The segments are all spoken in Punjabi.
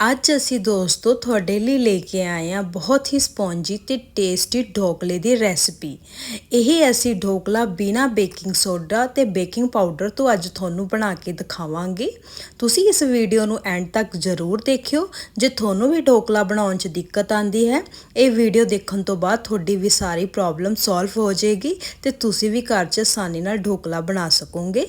ਅੱਜ ਅਸੀਂ ਦੋਸਤੋ ਤੁਹਾਡੇ ਲਈ ਲੈ ਕੇ ਆਏ ਹਾਂ ਬਹੁਤ ਹੀ ਸਪੌਂਜੀ ਤੇ ਟੇਸਟੀ ਢੋਕਲੇ ਦੀ ਰੈਸਪੀ। ਇਹ ਅਸੀਂ ਢੋਕਲਾ ਬਿਨਾ ਬੇਕਿੰਗ ਸੋਡਾ ਤੇ ਬੇਕਿੰਗ ਪਾਊਡਰ ਤੋਂ ਅੱਜ ਤੁਹਾਨੂੰ ਬਣਾ ਕੇ ਦਿਖਾਵਾਂਗੇ। ਤੁਸੀਂ ਇਸ ਵੀਡੀਓ ਨੂੰ ਐਂਡ ਤੱਕ ਜ਼ਰੂਰ ਦੇਖਿਓ। ਜੇ ਤੁਹਾਨੂੰ ਵੀ ਢੋਕਲਾ ਬਣਾਉਣ 'ਚ ਦਿੱਕਤ ਆਂਦੀ ਹੈ, ਇਹ ਵੀਡੀਓ ਦੇਖਣ ਤੋਂ ਬਾਅਦ ਤੁਹਾਡੀ ਵੀ ਸਾਰੀ ਪ੍ਰੋਬਲਮ ਸੋਲਵ ਹੋ ਜਾਏਗੀ ਤੇ ਤੁਸੀਂ ਵੀ ਘਰ 'ਚ ਆਸਾਨੀ ਨਾਲ ਢੋਕਲਾ ਬਣਾ ਸਕੋਗੇ।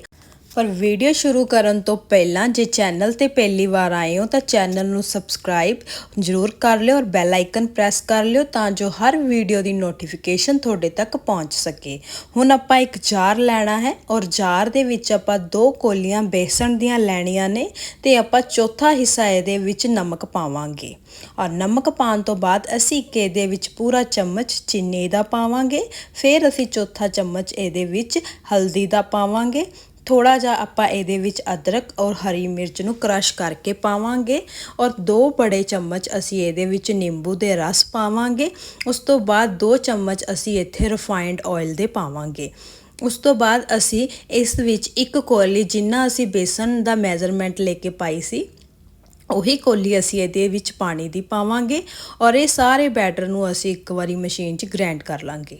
ਪਰ ਵੀਡੀਓ ਸ਼ੁਰੂ ਕਰਨ ਤੋਂ ਪਹਿਲਾਂ ਜੇ ਚੈਨਲ ਤੇ ਪਹਿਲੀ ਵਾਰ ਆਏ ਹੋ ਤਾਂ ਚੈਨਲ ਨੂੰ ਸਬਸਕ੍ਰਾਈਬ ਜ਼ਰੂਰ ਕਰ ਲਿਓ ਔਰ ਬੈਲ ਆਈਕਨ ਪ੍ਰੈਸ ਕਰ ਲਿਓ ਤਾਂ ਜੋ ਹਰ ਵੀਡੀਓ ਦੀ ਨੋਟੀਫਿਕੇਸ਼ਨ ਤੁਹਾਡੇ ਤੱਕ ਪਹੁੰਚ ਸਕੇ। ਹੁਣ ਆਪਾਂ ਇੱਕ ਜਾਰ ਲੈਣਾ ਹੈ ਔਰ ਜਾਰ ਦੇ ਵਿੱਚ ਆਪਾਂ ਦੋ ਕੋਲੀਆਂ ਬੇਸਣ ਦੀਆਂ ਲੈਣੀਆਂ ਨੇ ਤੇ ਆਪਾਂ ਚੌਥਾ ਹਿੱਸਾ ਇਹਦੇ ਵਿੱਚ ਨਮਕ ਪਾਵਾਂਗੇ। ਔਰ ਨਮਕ ਪਾਉਣ ਤੋਂ ਬਾਅਦ ਅਸੀਂ ਕੇ ਦੇ ਵਿੱਚ ਪੂਰਾ ਚਮਚ ਚੀਨੀ ਦਾ ਪਾਵਾਂਗੇ, ਫਿਰ ਅਸੀਂ ਚੌਥਾ ਚਮਚ ਇਹਦੇ ਵਿੱਚ ਹਲਦੀ ਦਾ ਪਾਵਾਂਗੇ ਥੋੜਾ ਜਿਹਾ ਆਪਾਂ ਇਹਦੇ ਵਿੱਚ ਅਦਰਕ ਔਰ ਹਰੀ ਮਿਰਚ ਨੂੰ ਕ੍ਰਸ਼ ਕਰਕੇ ਪਾਵਾਂਗੇ ਔਰ ਦੋ ਬੜੇ ਚਮਚ ਅਸੀਂ ਇਹਦੇ ਵਿੱਚ ਨਿੰਬੂ ਦੇ ਰਸ ਪਾਵਾਂਗੇ। ਉਸ ਤੋਂ ਬਾਅਦ ਦੋ ਚਮਚ ਅਸੀਂ ਇੱਥੇ ਰਿਫਾਈਨਡ ਆਇਲ ਦੇ ਪਾਵਾਂਗੇ। ਉਸ ਤੋਂ ਬਾਅਦ ਅਸੀਂ ਇਸ ਵਿੱਚ ਇੱਕ ਕੋਲੀ ਜਿੰਨਾ ਅਸੀਂ ਬੇਸਨ ਦਾ ਮੈਜ਼ਰਮੈਂਟ ਲੈ ਕੇ ਪਾਈ ਸੀ, ਉਹੀ ਕੋਲੀ ਅਸੀਂ ਇਹਦੇ ਵਿੱਚ ਪਾਣੀ ਦੀ ਪਾਵਾਂਗੇ ਔਰ ਇਹ ਸਾਰੇ ਬੈਟਰ ਨੂੰ ਅਸੀਂ ਇੱਕ ਵਾਰੀ ਮਸ਼ੀਨ 'ਚ ਗ੍ਰਾਈਂਡ ਕਰ ਲਾਂਗੇ।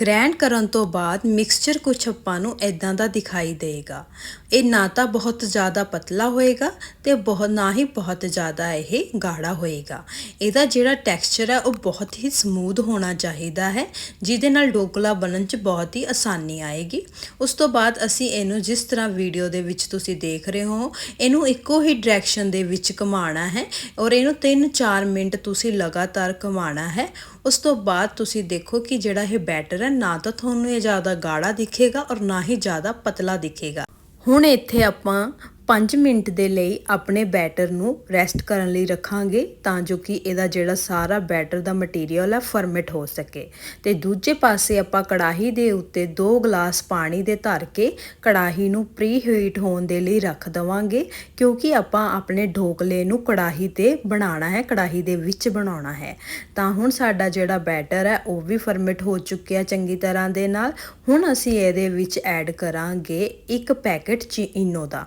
ਗ੍ਰੈਂਡ ਕਰਨ ਤੋਂ ਬਾਅਦ ਮਿਕਸਚਰ ਕੁਛ ਆਪਾਂ ਨੂੰ ਇਦਾਂ ਦਾ ਦਿਖਾਈ ਦੇਗਾ। ਇਹ ਨਾ ਤਾਂ ਬਹੁਤ ਜ਼ਿਆਦਾ ਪਤਲਾ ਹੋਏਗਾ ਤੇ ਬਹੁਤ ਨਾ ਹੀ ਬਹੁਤ ਜ਼ਿਆਦਾ ਇਹ ਗਾੜਾ ਹੋਏਗਾ। ਇਹਦਾ ਜਿਹੜਾ ਟੈਕਸਚਰ ਹੈ ਉਹ ਬਹੁਤ ਹੀ ਸਮੂਥ ਹੋਣਾ ਚਾਹੀਦਾ ਹੈ, ਜਿਹਦੇ ਨਾਲ ਡੋਕਲਾ ਬਣਨ 'ਚ ਬਹੁਤ ਹੀ ਆਸਾਨੀ ਆਏਗੀ। ਉਸ ਤੋਂ ਬਾਅਦ ਅਸੀਂ ਇਹਨੂੰ ਜਿਸ ਤਰ੍ਹਾਂ ਵੀਡੀਓ ਦੇ ਵਿੱਚ ਤੁਸੀਂ ਦੇਖ ਰਹੇ ਹੋ, ਇਹਨੂੰ ਇੱਕੋ ਹੀ ਡਾਇਰੈਕਸ਼ਨ ਦੇ ਵਿੱਚ ਘੁਮਾਉਣਾ ਹੈ ਔਰ ਇਹਨੂੰ 3-4 ਮਿੰਟ ਤੁਸੀਂ ਲਗਾਤਾਰ ਘੁਮਾਉਣਾ ਹੈ। ਉਸ ਤੋਂ ਬਾਅਦ ਤੁਸੀਂ ਦੇਖੋ ਕਿ ਜਿਹੜਾ ਇਹ ਬੈਟਰ ਹੈ, ਨਾ ਤਾਂ ਤੁਹਾਨੂੰ ਇਹ ਜ਼ਿਆਦਾ ਗਾੜਾ ਦਿਖੇਗਾ ਔਰ ਨਾ ਹੀ ਜ਼ਿਆਦਾ ਪਤਲਾ ਦਿਖੇਗਾ। ਹੁਣ ਇੱਥੇ ਆਪਾਂ 5 ਮਿੰਟ ਦੇ ਲਈ ਆਪਣੇ ਬੈਟਰ ਨੂੰ ਰੈਸਟ ਕਰਨ ਲਈ ਰੱਖਾਂਗੇ ਤਾਂ ਜੋ ਕਿ ਇਹਦਾ ਜਿਹੜਾ ਸਾਰਾ ਬੈਟਰ ਦਾ ਮਟੀਰੀਅਲ ਹੈ ਫਰਮਿਟ ਹੋ ਸਕੇ। ਤੇ ਦੂਜੇ ਪਾਸੇ ਆਪਾਂ ਕੜਾਹੀ ਦੇ ਉੱਤੇ 2 ਗਲਾਸ ਪਾਣੀ ਦੇ ਧਰ ਕੇ ਕੜਾਹੀ ਨੂੰ ਪ੍ਰੀ ਹੀਟ ਹੋਣ ਦੇ ਲਈ ਰੱਖ ਦਵਾਂਗੇ, ਕਿਉਂਕਿ ਆਪਾਂ ਆਪਣੇ ਢੋਕਲੇ ਨੂੰ ਕੜਾਹੀ ਤੇ ਬਣਾਉਣਾ ਹੈ, ਕੜਾਹੀ ਦੇ ਵਿੱਚ ਬਣਾਉਣਾ ਹੈ। ਤਾਂ ਹੁਣ ਸਾਡਾ ਜਿਹੜਾ ਬੈਟਰ ਹੈ, ਉਹ ਵੀ ਫਰਮਿਟ ਹੋ ਚੁੱਕਿਆ ਚੰਗੀ ਤਰ੍ਹਾਂ ਦੇ ਨਾਲ। ਹੁਣ ਅਸੀਂ ਇਹਦੇ ਵਿੱਚ ਐਡ ਕਰਾਂਗੇ ਇੱਕ ਪੈਕੇਟ ਚੀਨੋ ਦਾ।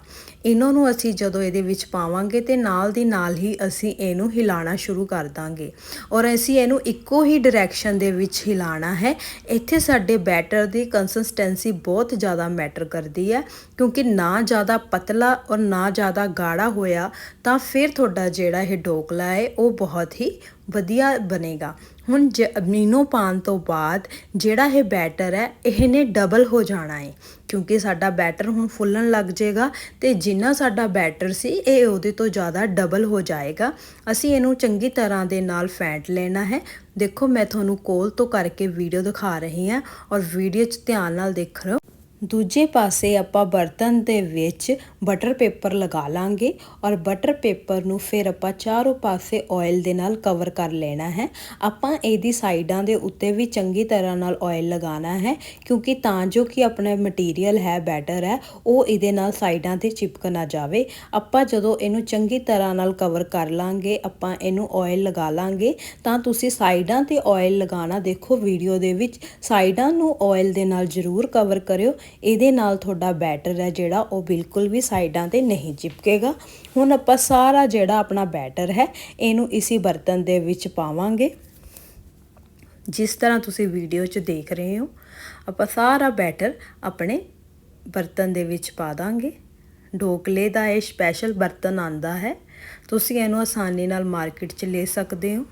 ਇਹਨਾਂ ਨੂੰ ਅਸੀਂ ਜਦੋਂ ਇਹਦੇ ਵਿੱਚ ਪਾਵਾਂਗੇ ਤੇ ਨਾਲ ਦੀ ਨਾਲ ਹੀ ਅਸੀਂ ਇਹਨੂੰ ਹਿਲਾਣਾ ਸ਼ੁਰੂ ਕਰ ਦਾਂਗੇ। ਔਰ ਅਸੀਂ ਇਹਨੂੰ ਇੱਕੋ ਹੀ ਡਾਇਰੈਕਸ਼ਨ ਦੇ ਵਿੱਚ ਹਿਲਾਣਾ ਹੈ। ਇੱਥੇ ਸਾਡੇ ਬੈਟਰ ਦੀ ਕੰਸਿਸਟੈਂਸੀ ਬਹੁਤ ਜ਼ਿਆਦਾ ਮੈਟਰ ਕਰਦੀ ਹੈ। ਕਿਉਂਕਿ ਨਾ ਜ਼ਿਆਦਾ ਪਤਲਾ ਔਰ ਨਾ ਜ਼ਿਆਦਾ ਗਾੜਾ ਹੋਇਆ ਤਾਂ ਫਿਰ ਤੁਹਾਡਾ ਜਿਹੜਾ ਇਹ ਢੋਕਲਾ ਹੈ, ਉਹ ਬਹੁਤ ਹੀ ਵਧੀਆ ਬਣੇਗਾ। ਹੁਣ ਅਮੀਨੋ ਪਾਣ ਤੋਂ ਬਾਅਦ ਜਿਹੜਾ ਇਹ ਬੈਟਰ ਹੈ ਇਹਨੇ ਡਬਲ ਹੋ ਜਾਣਾ ਹੈ ਕਿਉਂਕਿ ਸਾਡਾ ਬੈਟਰ ਹੁਣ ਫੁੱਲਣ ਲੱਗ ਜਾਏਗਾ ਤੇ ਜਿੰਨਾ ਸਾਡਾ ਬੈਟਰ ਸੀ, ਇਹ ਉਹਦੇ ਤੋਂ ਜ਼ਿਆਦਾ ਡਬਲ ਹੋ ਜਾਏਗਾ। ਅਸੀਂ ਇਹਨੂੰ ਚੰਗੀ ਤਰ੍ਹਾਂ ਦੇ ਨਾਲ ਫੈਂਟ ਲੈਣਾ ਹੈ। ਦੇਖੋ, ਮੈਂ ਤੁਹਾਨੂੰ ਕੋਲ ਤੋਂ ਕਰਕੇ ਵੀਡੀਓ ਦਿਖਾ ਰਹੀ ਹਾਂ ਔਰ ਵੀਡੀਓ 'ਚ ਧਿਆਨ ਨਾਲ ਦੇਖ ਰਹੇ ਦੂਜੇ ਪਾਸੇ ਆਪਾਂ ਬਰਤਨ ਦੇ ਵਿੱਚ ਬਟਰ ਪੇਪਰ ਲਗਾ ਲਾਂਗੇ ਔਰ ਬਟਰ ਪੇਪਰ ਨੂੰ ਫਿਰ ਆਪਾਂ ਚਾਰੋਂ ਪਾਸੇ ਆਇਲ ਦੇ ਨਾਲ ਕਵਰ ਕਰ ਲੈਣਾ ਹੈ। ਆਪਾਂ ਇਹਦੀ ਸਾਈਡਾਂ ਦੇ ਉੱਤੇ ਵੀ ਚੰਗੀ ਤਰ੍ਹਾਂ ਨਾਲ ਆਇਲ ਲਗਾਉਣਾ ਹੈ ਕਿਉਂਕਿ ਤਾਂ ਜੋ ਕਿ ਆਪਣਾ ਮਟੀਰੀਅਲ ਹੈ ਬੈਟਰ ਹੈ, ਉਹ ਇਹਦੇ ਨਾਲ ਸਾਈਡਾਂ ਤੇ ਚਿਪਕ ਨਾ ਜਾਵੇ। ਆਪਾਂ ਜਦੋਂ ਇਹਨੂੰ ਚੰਗੀ ਤਰ੍ਹਾਂ ਨਾਲ ਕਵਰ ਕਰ ਲਾਂਗੇ, ਆਪਾਂ ਇਹਨੂੰ ਆਇਲ ਲਗਾ ਲਾਂਗੇ, ਤਾਂ ਤੁਸੀਂ ਸਾਈਡਾਂ ਤੇ ਆਇਲ ਲਗਾਉਣਾ ਦੇਖੋ ਵੀਡੀਓ ਦੇ ਵਿੱਚ ਸਾਈਡਾਂ ਨੂੰ ਆਇਲ ਦੇ ਨਾਲ ਜ਼ਰੂਰ ਕਵਰ ਕਰਿਓ। ਇਹਦੇ ਨਾਲ ਤੁਹਾਡਾ ਬੈਟਰ ਹੈ ਜਿਹੜਾ ਉਹ ਬਿਲਕੁਲ ਵੀ ਸਾਈਡਾਂ ਤੇ ਨਹੀਂ ਚਿਪਕੇਗਾ। ਹੁਣ ਆਪਾਂ ਸਾਰਾ ਜਿਹੜਾ ਆਪਣਾ ਬੈਟਰ ਹੈ, ਇਹਨੂੰ ਇਸੇ ਬਰਤਨ ਦੇ ਵਿੱਚ ਪਾਵਾਂਗੇ। ਜਿਸ ਤਰ੍ਹਾਂ ਤੁਸੀਂ ਵੀਡੀਓ 'ਚ ਦੇਖ ਰਹੇ ਹੋ, ਆਪਾਂ ਸਾਰਾ ਬੈਟਰ ਆਪਣੇ ਬਰਤਨ ਦੇ ਵਿੱਚ ਪਾ ਦਾਂਗੇ। ਢੋਕਲੇ ਦਾ ਇਹ ਸਪੈਸ਼ਲ ਬਰਤਨ ਆਂਦਾ ਹੈ। ਤੁਸੀਂ ਇਹਨੂੰ ਆਸਾਨੀ ਨਾਲ ਮਾਰਕੀਟ 'ਚ ਲੈ ਸਕਦੇ ਹੋ।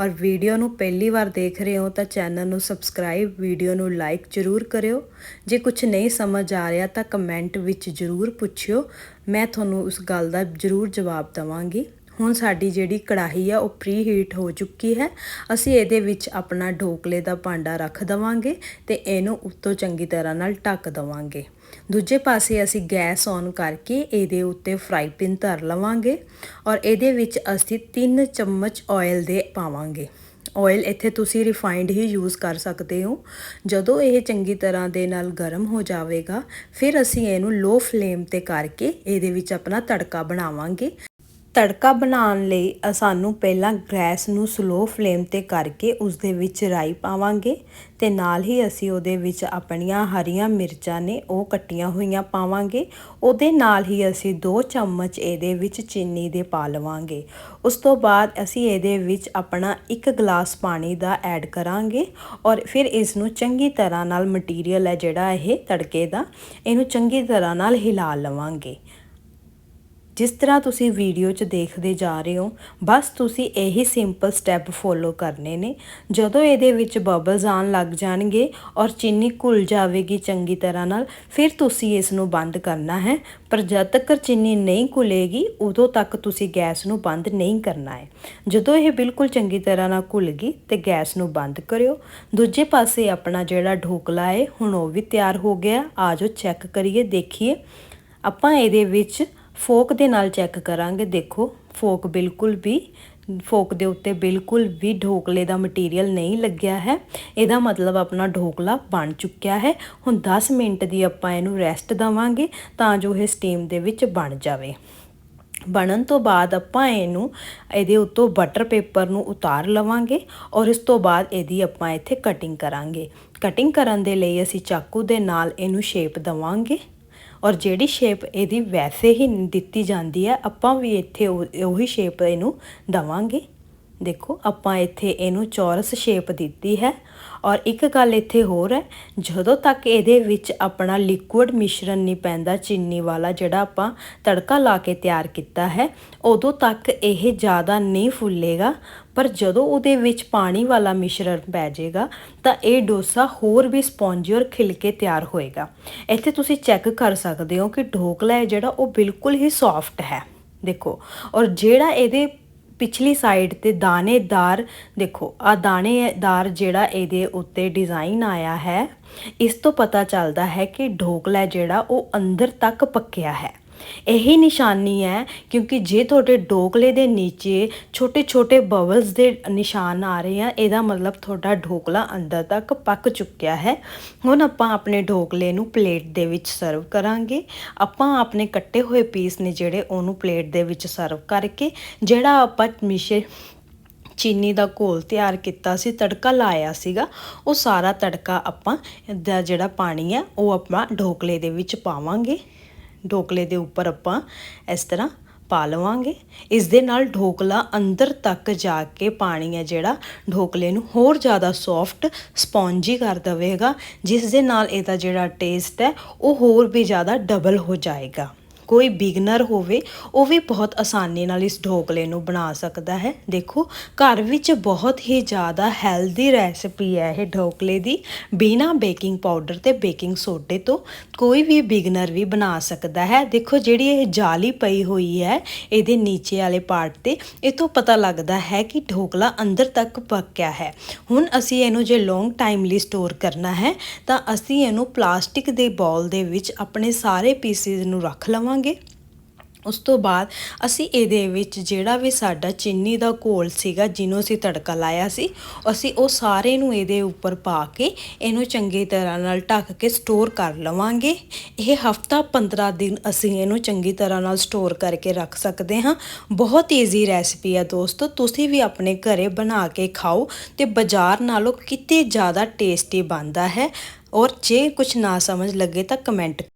ਔਰ ਵੀਡੀਓ ਨੂੰ ਪਹਿਲੀ ਵਾਰ ਦੇਖ ਰਹੇ ਹੋ ਤਾਂ ਚੈਨਲ ਨੂੰ ਸਬਸਕ੍ਰਾਈਬ, ਵੀਡੀਓ ਨੂੰ ਲਾਈਕ ਜ਼ਰੂਰ ਕਰਿਓ। ਜੇ ਕੁਝ ਨਹੀਂ ਸਮਝ ਆ ਰਿਹਾ ਤਾਂ ਕਮੈਂਟ ਵਿੱਚ ਜ਼ਰੂਰ ਪੁੱਛਿਓ। ਮੈਂ ਤੁਹਾਨੂੰ ਉਸ ਗੱਲ ਦਾ ਜ਼ਰੂਰ ਜਵਾਬ ਦਵਾਂਗੀ। ਹੁਣ ਸਾਡੀ ਜਿਹੜੀ ਕੜਾਹੀ ਆ, ਉਹ ਪ੍ਰੀ ਹੀਟ ਹੋ ਚੁੱਕੀ ਹੈ। ਅਸੀਂ ਇਹਦੇ ਵਿੱਚ ਆਪਣਾ ਢੋਕਲੇ ਦਾ ਭਾਂਡਾ ਰੱਖ ਦਵਾਂਗੇ ਤੇ ਇਹਨੂੰ ਉੱਤੋਂ ਚੰਗੀ ਤਰ੍ਹਾਂ ਨਾਲ ਢੱਕ ਦਵਾਂਗੇ। ਦੂਜੇ ਪਾਸੇ ਅਸੀਂ ਗੈਸ ਔਨ ਕਰਕੇ ਇਹਦੇ ਉੱਤੇ ਫਰਾਈ ਪੈਨ ਧਰ ਲਵਾਂਗੇ ਔਰ ਇਹਦੇ ਵਿੱਚ ਅਸੀਂ 3 ਚਮਚ ਆਇਲ ਦੇ ਪਾਵਾਂਗੇ। ਆਇਲ ਇੱਥੇ ਤੁਸੀਂ ਰਿਫਾਈਨਡ ਹੀ ਯੂਜ਼ ਕਰ ਸਕਦੇ ਹੋ। ਜਦੋਂ ਇਹ ਚੰਗੀ ਤਰ੍ਹਾਂ ਦੇ ਨਾਲ ਗਰਮ ਹੋ ਜਾਵੇਗਾ, ਫਿਰ ਅਸੀਂ ਇਹਨੂੰ ਲੋ ਫਲੇਮ ਤੇ ਕਰਕੇ ਇਹਦੇ ਵਿੱਚ ਆਪਣਾ ਤੜਕਾ ਬਣਾਵਾਂਗੇ। ਤੜਕਾ ਬਣਾਉਣ ਲਈ ਸਾਨੂੰ ਪਹਿਲਾਂ ਗੈਸ ਨੂੰ ਸਲੋ ਫਲੇਮ ਤੇ ਕਰਕੇ ਉਸ ਦੇ ਵਿੱਚ ਰਾਈ ਪਾਵਾਂਗੇ ਤੇ ਨਾਲ ਹੀ ਅਸੀਂ ਉਹਦੇ ਵਿੱਚ ਆਪਣੀਆਂ ਹਰੀਆਂ ਮਿਰਚਾਂ ਨੇ ਉਹ ਕੱਟੀਆਂ ਹੋਈਆਂ ਪਾਵਾਂਗੇ। ਉਹਦੇ ਨਾਲ ਹੀ ਅਸੀਂ 2 ਚਮਚ ਇਹਦੇ ਵਿੱਚ ਚੀਨੀ ਦੇ ਪਾ ਲਵਾਂਗੇ। ਉਸ ਤੋਂ ਬਾਅਦ ਅਸੀਂ ਇਹਦੇ ਵਿੱਚ ਆਪਣਾ 1 ਗਲਾਸ ਪਾਣੀ ਦਾ ਐਡ ਕਰਾਂਗੇ ਔਰ ਫਿਰ ਇਸ ਨੂੰ ਚੰਗੀ ਤਰ੍ਹਾਂ ਨਾਲ ਮਟੀਰੀਅਲ ਹੈ ਜਿਹੜਾ ਇਹ ਤੜਕੇ ਦਾ, ਇਹਨੂੰ ਚੰਗੀ ਤਰ੍ਹਾਂ ਨਾਲ ਹਿਲਾ ਲਵਾਂਗੇ। ਜਿਸ ਤਰ੍ਹਾਂ ਤੁਸੀਂ ਵੀਡੀਓ 'ਚ ਦੇਖਦੇ ਜਾ ਰਹੇ ਹੋ, ਬਸ ਤੁਸੀਂ ਇਹੀ ਸਿੰਪਲ ਸਟੈਪ ਫੋਲੋ ਕਰਨੇ ਨੇ। ਜਦੋਂ ਇਹਦੇ ਵਿੱਚ ਬਬਲਸ ਆਉਣ ਲੱਗ ਜਾਣਗੇ ਔਰ ਚੀਨੀ ਘੁਲ ਜਾਵੇਗੀ ਚੰਗੀ ਤਰ੍ਹਾਂ ਨਾਲ, ਫਿਰ ਤੁਸੀਂ ਇਸ ਨੂੰ ਬੰਦ ਕਰਨਾ ਹੈ। ਪਰ ਜਦ ਤੱਕ ਚੀਨੀ ਨਹੀਂ ਘੁਲੇਗੀ, ਉਦੋਂ ਤੱਕ ਤੁਸੀਂ ਗੈਸ ਨੂੰ ਬੰਦ ਨਹੀਂ ਕਰਨਾ ਹੈ। ਜਦੋਂ ਇਹ ਬਿਲਕੁਲ ਚੰਗੀ ਤਰ੍ਹਾਂ ਨਾਲ ਘੁਲ ਗਈ, ਤੇ ਗੈਸ ਨੂੰ ਬੰਦ ਕਰਿਓ। ਦੂਜੇ ਪਾਸੇ ਆਪਣਾ ਜਿਹੜਾ ਢੋਕਲਾ ਹੈ, ਹੁਣ ਉਹ ਵੀ ਤਿਆਰ ਹੋ ਗਿਆ। ਆਜੋ ਚੈੱਕ ਕਰੀਏ, ਦੇਖੀਏ। ਆਪਾਂ ਇਹਦੇ ਵਿੱਚ ਫੋਕ ਦੇ ਨਾਲ ਚੈੱਕ ਕਰਾਂਗੇ, ਦੇਖੋ, ਫੋਕ ਬਿਲਕੁਲ ਵੀ, ਫੋਕ ਦੇ ਉੱਤੇ ਬਿਲਕੁਲ ਵੀ ਢੋਕਲੇ ਦਾ ਮਟੀਰੀਅਲ ਨਹੀਂ ਲੱਗਿਆ ਹੈ। ਇਹਦਾ ਮਤਲਬ ਆਪਣਾ ਢੋਕਲਾ ਬਣ ਚੁੱਕਿਆ ਹੈ। ਹੁਣ 10 ਮਿੰਟ ਦੀ ਆਪਾਂ ਇਹਨੂੰ ਰੈਸਟ ਦਵਾਂਗੇ ਤਾਂ ਜੋ ਇਹ ਸਟੀਮ ਦੇ ਵਿੱਚ ਬਣ ਜਾਵੇ। ਬਣਨ ਤੋਂ ਬਾਅਦ ਆਪਾਂ ਇਹਨੂੰ ਇਹਦੇ ਉੱਤੋਂ ਬਟਰ ਪੇਪਰ ਨੂੰ ਉਤਾਰ ਲਵਾਂਗੇ ਔਰ ਇਸ ਤੋਂ ਬਾਅਦ ਇਹਦੀ ਆਪਾਂ ਇੱਥੇ ਕਟਿੰਗ ਕਰਾਂਗੇ। ਕਟਿੰਗ ਕਰਨ ਦੇ ਲਈ ਅਸੀਂ ਚਾਕੂ ਦੇ ਨਾਲ ਇਹਨੂੰ ਸ਼ੇਪ ਦਵਾਂਗੇ। ਔਰ ਜਿਹੜੀ ਸ਼ੇਪ ਇਹਦੀ ਵੈਸੇ ਹੀ ਦਿੱਤੀ ਜਾਂਦੀ ਹੈ, ਆਪਾਂ ਵੀ ਇੱਥੇ ਉਹ- ਉਹੀ ਸ਼ੇਪ ਇਹਨੂੰ ਦਵਾਂਗੇ। ਦੇਖੋ, ਆਪਾਂ ਇੱਥੇ ਇਹਨੂੰ ਚੌਰਸ ਸ਼ੇਪ ਦਿੱਤੀ ਹੈ ਔਰ ਇੱਕ ਗੱਲ ਇੱਥੇ ਹੋਰ ਹੈ, ਜਦੋਂ ਤੱਕ ਇਹਦੇ ਵਿੱਚ ਆਪਣਾ ਲਿਕੁਇਡ ਮਿਸ਼ਰਣ ਨਹੀਂ ਪੈਂਦਾ, ਚੀਨੀ ਵਾਲਾ ਜਿਹੜਾ ਆਪਾਂ ਤੜਕਾ ਲਾ ਕੇ ਤਿਆਰ ਕੀਤਾ ਹੈ, ਉਦੋਂ ਤੱਕ ਇਹ ਜ਼ਿਆਦਾ ਨਹੀਂ ਫੁੱਲੇਗਾ। ਪਰ ਜਦੋਂ ਉਹਦੇ ਵਿੱਚ ਪਾਣੀ ਵਾਲਾ ਮਿਸ਼ਰਣ ਪੈ ਜਾਏਗਾ, ਤਾਂ ਇਹ ਡੋਸਾ ਹੋਰ ਵੀ ਸਪੌਂਜੀ ਔਰ ਖਿਲ ਕੇ ਤਿਆਰ ਹੋਏਗਾ। ਇੱਥੇ ਤੁਸੀਂ ਚੈੱਕ ਕਰ ਸਕਦੇ ਹੋ ਕਿ ਢੋਕਲਾ ਹੈ ਜਿਹੜਾ, ਉਹ ਬਿਲਕੁਲ ਹੀ ਸੌਫਟ ਹੈ। ਦੇਖੋ, ਔਰ ਜਿਹੜਾ ਇਹਦੇ ਪਿਛਲੀ ਸਾਈਡ ਤੇ ਦਾਣੇਦਾਰ, ਦੇਖੋ, ਆ ਦਾਣੇਦਾਰ ਜਿਹੜਾ ਇਹਦੇ ਉੱਤੇ ਡਿਜ਼ਾਈਨ ਆਇਆ ਹੈ, ਇਸ ਤੋਂ ਪਤਾ ਚੱਲਦਾ ਹੈ ਕਿ ਢੋਕਲਾ ਜਿਹੜਾ ਉਹ ਅੰਦਰ ਤੱਕ ਪੱਕਿਆ ਹੈ। ਇਹੀ ਨਿਸ਼ਾਨੀ ਹੈ ਕਿਉਂਕਿ ਜੇ ਤੁਹਾਡੇ ਢੋਕਲੇ ਦੇ ਨੀਚੇ ਛੋਟੇ-ਛੋਟੇ ਬਬਲਸ ਦੇ ਨਿਸ਼ਾਨ ਆ ਰਹੇ ਆ, ਇਹਦਾ ਮਤਲਬ ਤੁਹਾਡਾ ਢੋਕਲਾ ਅੰਦਰ ਤੱਕ ਪੱਕ ਚੁੱਕਿਆ ਹੈ। ਹੁਣ ਆਪਾਂ ਆਪਣੇ ਢੋਕਲੇ ਨੂੰ ਪਲੇਟ ਦੇ ਵਿੱਚ ਸਰਵ ਕਰਾਂਗੇ। ਆਪਾਂ ਆਪਣੇ ਕੱਟੇ ਹੋਏ ਪੀਸ ਨੇ ਜਿਹੜੇ ਉਹਨੂੰ ਪਲੇਟ ਦੇ ਵਿੱਚ ਸਰਵ ਕਰਕੇ, ਜਿਹੜਾ ਆਪਾਂ ਮਿਸ਼ੇ ਚੀਨੀ ਦਾ ਘੋਲ ਤਿਆਰ ਕੀਤਾ ਸੀ, ਤੜਕਾ ਲਾਇਆ ਸੀਗਾ, ਉਹ ਸਾਰਾ ਤੜਕਾ ਆਪਾਂ ਦਾ ਜਿਹੜਾ ਪਾਣੀ ਹੈ, ਉਹ ਆਪਾਂ ਢੋਕਲੇ ਦੇ ਵਿੱਚ ਪਾਵਾਂਗੇ। ਢੋਕਲੇ ਦੇ ਉੱਪਰ ਆਪਾਂ ਇਸ ਤਰ੍ਹਾਂ ਪਾ ਲਵਾਂਗੇ। ਇਸ ਦੇ ਨਾਲ ਢੋਕਲਾ ਅੰਦਰ ਤੱਕ ਜਾ ਕੇ ਪਾਣੀ ਹੈ ਜਿਹੜਾ, ਢੋਕਲੇ ਨੂੰ ਹੋਰ ਜ਼ਿਆਦਾ ਸੌਫਟ ਸਪੌਂਜੀ ਕਰ ਦੇਵੇਗਾ, ਜਿਸ ਦੇ ਨਾਲ ਇਹਦਾ ਜਿਹੜਾ ਟੇਸਟ ਹੈ, ਉਹ ਹੋਰ ਵੀ ਜ਼ਿਆਦਾ ਡਬਲ ਹੋ ਜਾਏਗਾ। ਕੋਈ ਬਿਗਨਰ ਹੋਵੇ, ਉਹ ਵੀ ਬਹੁਤ ਆਸਾਨੀ ਨਾਲ ਇਸ ਢੋਕਲੇ ਨੂੰ ਬਣਾ ਸਕਦਾ ਹੈ। ਦੇਖੋ, ਘਰ ਵਿੱਚ ਬਹੁਤ ਹੀ ਜ਼ਿਆਦਾ ਹੈਲਦੀ ਰੈਸਿਪੀ ਹੈ ਇਹ ਢੋਕਲੇ ਦੀ। ਬਿਨਾ ਬੇਕਿੰਗ ਪਾਊਡਰ ਤੇ ਬੇਕਿੰਗ ਸੋਡੇ ਤੋਂ ਕੋਈ ਵੀ ਬਿਗਨਰ ਵੀ ਬਣਾ ਸਕਦਾ ਹੈ। ਦੇਖੋ, ਜਿਹੜੀ ਇਹ ਜਾਲੀ ਪਈ ਹੋਈ ਹੈ, ਇਹਦੇ ਨੀਚੇ ਵਾਲੇ ਪਾਰਟ ਤੇ, ਇਹ ਤੋਂ ਪਤਾ ਲੱਗਦਾ ਹੈ ਕਿ ਢੋਕਲਾ ਅੰਦਰ ਤੱਕ ਪੱਕਿਆ ਹੈ। ਹੁਣ ਅਸੀਂ ਇਹਨੂੰ ਜੇ ਲੌਂਗ ਟਾਈਮ ਲਈ ਸਟੋਰ ਕਰਨਾ ਹੈ, ਤਾਂ ਅਸੀਂ ਇਹਨੂੰ ਪਲਾਸਟਿਕ ਦੇ ਬਾਉਲ ਦੇ ਵਿੱਚ ਆਪਣੇ ਸਾਰੇ ਪੀਸਿਸ ਨੂੰ ਰੱਖ ਲਵਾਂਗੇ ਉਸ ਤੋਂ ਬਾਅਦ ਅਸੀਂ ਇਹਦੇ ਵਿੱਚ ਜਿਹੜਾ ਵੀ ਸਾਡਾ ਚੀਨੀ ਦਾ ਘੋਲ ਸੀਗਾ, ਜਿਹਨੂੰ ਅਸੀਂ ਤੜਕਾ ਲਾਇਆ ਸੀ, ਅਸੀਂ ਉਹ ਸਾਰੇ ਨੂੰ ਇਹਦੇ ਉੱਪਰ ਪਾ ਕੇ ਇਹਨੂੰ ਚੰਗੀ ਤਰ੍ਹਾਂ ਨਾਲ ਢੱਕ ਕੇ ਸਟੋਰ ਕਰ ਲਵਾਂਗੇ। ਇਹ ਹਫਤਾ 15 ਦਿਨ ਅਸੀਂ ਇਹਨੂੰ ਚੰਗੀ ਤਰ੍ਹਾਂ ਨਾਲ ਸਟੋਰ ਕਰਕੇ ਰੱਖ ਸਕਦੇ ਹਾਂ। ਬਹੁਤ ਈਜ਼ੀ ਰੈਸਪੀ ਹੈ ਦੋਸਤੋ, ਤੁਸੀਂ ਵੀ ਆਪਣੇ ਘਰੇ ਬਣਾ ਕੇ ਖਾਓ ਤੇ ਬਾਜ਼ਾਰ ਨਾਲੋਂ ਕਿਤੇ ਜ਼ਿਆਦਾ ਟੇਸਟੀ ਬਣਦਾ ਹੈ। ਔਰ ਜੇ ਕੁਝ ਨਾ ਸਮਝ ਲੱਗੇ ਤਾਂ ਕਮੈਂਟ